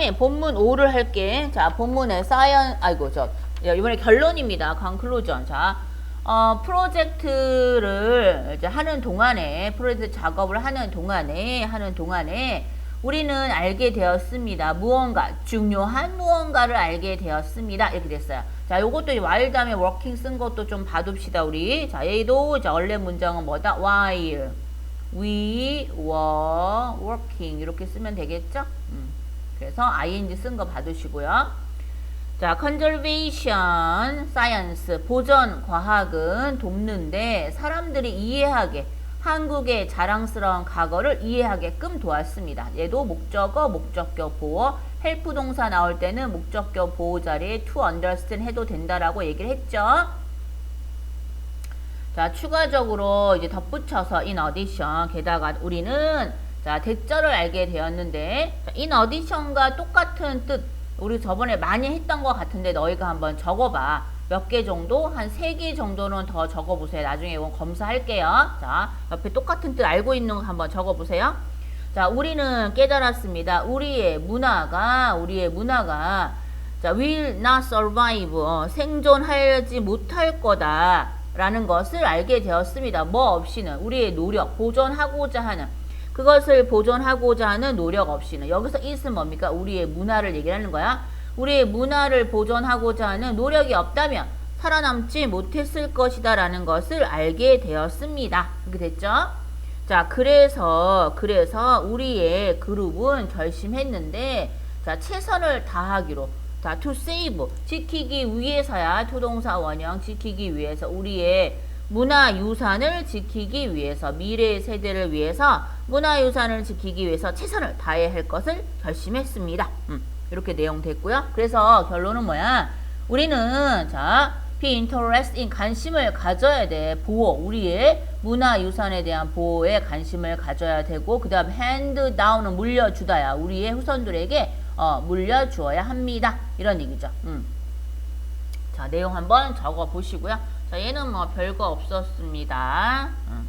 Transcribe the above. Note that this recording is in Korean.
다음에 본문 5를 할게. 자, 본문에 사이언, 아이고, 저, 야, 이번에 결론입니다. conclusion. 자, 어, 프로젝트를 이제 하는 동안에, 프로젝트 작업을 하는 동안에, 하는 동안에, 우리는 알게 되었습니다. 무언가, 중요한 무언가를 알게 되었습니다. 이렇게 됐어요. 자, 요것도 while 다음에 쓴 것도 좀 봐둡시다, 우리. 자, 얘도 이제 원래 문장은 뭐다? while. We were working. 이렇게 쓰면 되겠죠? 음. 그래서 ing 쓴거 봐두시고요. 자, conservation science 보전 과학은 돕는데 사람들이 이해하게 한국의 자랑스러운 과거를 이해하게끔 도왔습니다. 얘도 목적어, 목적격 보어, 헬프 동사 나올 때는 목적격 보호 자리에 to understand 해도 된다라고 얘기를 했죠. 자, 추가적으로 이제 덧붙여서 in addition 게다가 우리는 자, 대절을 알게 되었는데 자, in addition과 똑같은 뜻 우리 저번에 많이 했던 것 같은데 너희가 한번 적어봐. 몇 개 정도? 한 세 개 정도는 더 적어보세요. 나중에 이건 검사할게요. 자, 옆에 똑같은 뜻 알고 있는 거 한번 적어보세요. 자, 우리는 깨달았습니다. 우리의 문화가, 우리의 문화가, 자, will not survive, 어, 생존하지 못할 거다. 라는 것을 알게 되었습니다. 뭐 없이는, 우리의 노력, 보존하고자 하는, 그것을 보존하고자 하는 노력 없이는. 여기서 is는 뭡니까? 우리의 문화를 얘기하는 거야. 우리의 문화를 보존하고자 하는 노력이 없다면 살아남지 못했을 것이다 라는 것을 알게 되었습니다. 그렇게 됐죠? 자, 그래서, 그래서 우리의 그룹은 결심했는데, 자, 최선을 다하기로. 자, to save. 지키기 위해서야. 토동사 원형 지키기 위해서. 우리의 문화유산을 지키기 위해서. 미래의 세대를 위해서 문화유산을 지키기 위해서 최선을 다해야 할 것을 결심했습니다. 음, 이렇게 내용 됐고요. 그래서 결론은 뭐야? 우리는, 자, be interested in 관심을 가져야 돼. 보호. 우리의 문화유산에 대한 보호에 관심을 가져야 되고, 그 다음 hand down은 물려주다야. 우리의 후손들에게 어, 물려주어야 합니다. 이런 얘기죠. 음. 자, 내용 한번 적어 보시고요. 자, 얘는 뭐 별거 없었습니다. 음.